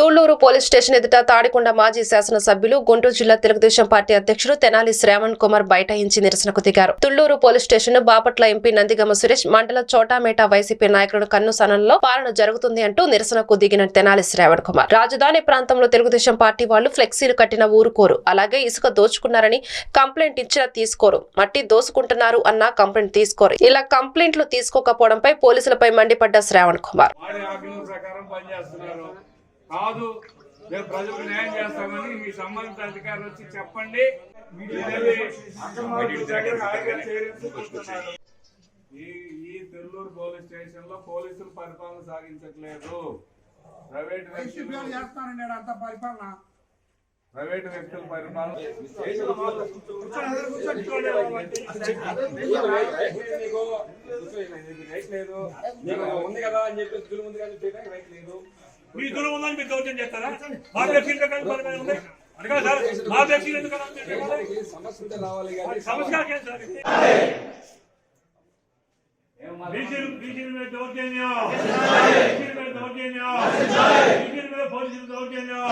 Thullur police station ఎదుట తాడికొండ మాజీ శాసనసభ్యులు గుంటూరు జిల్లా తెలుగుదేశం పార్టీ అధ్యక్షుడు తెనాలి శ్రావణ్ కుమార్ బైఠాయించి నిరసనకు దిగారు. Tulluru police station Bapatla MP Nandigama Suresh మండల చోటామేట వైసీపీ నాయకుడు కన్ను సనంలో పాలన జరుగుతుంది అంటూ నిరసనకు దిగిన తెనాలి శ్రావణ్ కుమార్. రాజధాని ప్రాంతంలో తెలుగుదేశం పార్టీ వాళ్ళు ఫ్లెక్సీలు కట్టిన ఊరుకోరు. అలాగే ఇసుక దోచుకున్నారని కంప్లైంట్ ఇచ్చినా తీసుకోరు. మట్టి దోసుకుంటున్నారు అన్న కంప్లైంట్ తీసుకోరు. ఇలా కంప్లైంట్లు తీసుకోకపోవడంపై పోలీసులపై మండిపడ్డ శ్రావణ్ కుమార్. కాదు మేము ప్రజలకు న్యాయం చేస్తామని మీ సంబంధిత అధికారులు వచ్చి చెప్పండి. ఈ ఈ తెల్లూరు పోలీస్ స్టేషన్లో పోలీసులు పరిపాలన సాగించట్లేదు ప్రైవేట్ పరిపాలన ప్రైవేట్ వ్యక్తుల పరిపాలన ఉంది కదా అని రైట్ లేదు మీ దూరం ఉందని మీరు దౌర్జన్యం చేస్తారా? మా అడగాలి సార్ మా ఎందుకు సమస్య ఇది? బీసీలు బీసీల మీద దౌర్జన్యం. బీసీల మీద దౌర్జన్యం. బీసీల మీద పోలీసులు దౌర్జన్యం.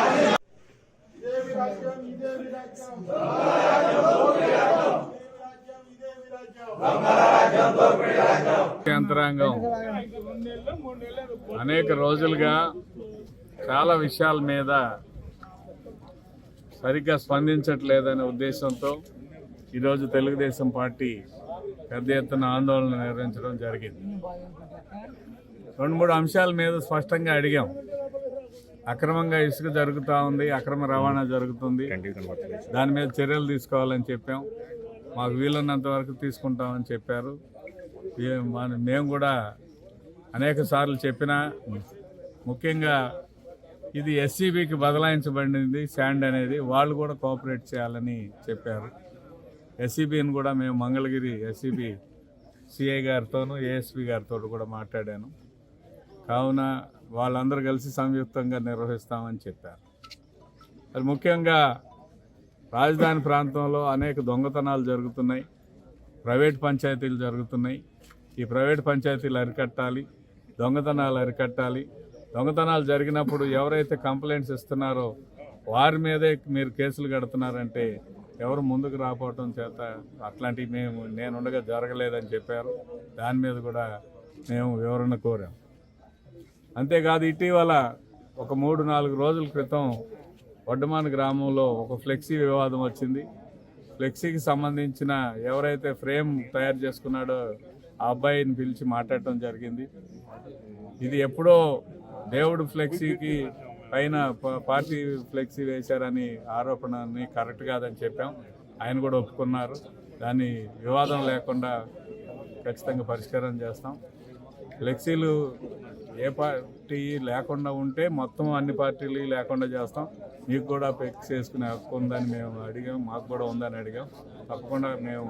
ఇదే విరాజ్యం ఇదే విరాజ్యం యంత్రాంగం అనేక రోజులుగా చాలా విషయాల మీద సరిగ్గా స్పందించట్లేదనే ఉద్దేశంతో ఈరోజు తెలుగుదేశం పార్టీ పెద్ద ఎత్తున ఆందోళన నిర్వహించడం జరిగింది. రెండు మూడు అంశాల మీద స్పష్టంగా అడిగాం. అక్రమంగా ఇసుక జరుగుతూ ఉంది అక్రమ రవాణా జరుగుతుంది. దాని మీద చర్యలు తీసుకోవాలని చెప్పాం. మాకు వీలున్నంత వరకు తీసుకుంటామని చెప్పారు. మేము కూడా అనేక సార్లు చెప్పినా ముఖ్యంగా ఇది ఎస్సీబీకి బదలాయించబడింది. శాండ్ అనేది వాళ్ళు కూడా కోఆపరేట్ చేయాలని చెప్పారు. ఎస్సీబీని కూడా మేము మంగళగిరి ఎస్సీబీ సిఐ గారితోనూ ఏఎస్పీ గారితో కూడా మాట్లాడాను. కావున వాళ్ళందరూ కలిసి సంయుక్తంగా నిర్వహిస్తామని చెప్పారు. అది ముఖ్యంగా రాజధాని ప్రాంతంలో అనేక దొంగతనాలు జరుగుతున్నాయి. ప్రైవేట్ పంచాయతీలు జరుగుతున్నాయి. ఈ ప్రైవేట్ పంచాయతీలు అరికట్టాలి దొంగతనాలు అరికట్టాలి దొంగతనాలు జరిగినప్పుడు ఎవరైతే కంప్లైంట్స్ ఇస్తున్నారో వారి మీదే మీరు కేసులు కడుతున్నారంటే ఎవరు ముందుకు రాపోవటం చేత అట్లాంటివి మేము నేనుండగా జరగలేదని చెప్పారు. దాని మీద కూడా మేము వివరణ కోరాం. అంతేకాదు ఇటీవల ఒక మూడు నాలుగు రోజుల క్రితం వడ్డమాన్ గ్రామంలో ఒక ఫ్లెక్సీ వివాదం వచ్చింది. ఫ్లెక్సీకి సంబంధించిన ఎవరైతే ఫ్రేమ్ తయారు చేసుకున్నాడో ఆ అబ్బాయిని పిలిచి మాట్లాడటం జరిగింది. ఇది ఎప్పుడో దేవుడు ఫ్లెక్సీకి పైన పార్టీ ఫ్లెక్సీ వేశారని ఆరోపణని కరెక్ట్ కాదని చెప్పాం. ఆయన కూడా ఒప్పుకున్నారు. దాన్ని వివాదం లేకుండా ఖచ్చితంగా పరిష్కారం చేస్తాం. ఫ్లెక్సీలు ఏ పార్టీ లేకుండా ఉంటే మొత్తం అన్ని పార్టీలు లేకుండా చేస్తాం. మీకు కూడా ఫ్లెక్స్ చేసుకునే హక్కు ఉందని మేము అడిగాం. మాకు కూడా ఉందని అడిగాం. తప్పకుండా మేము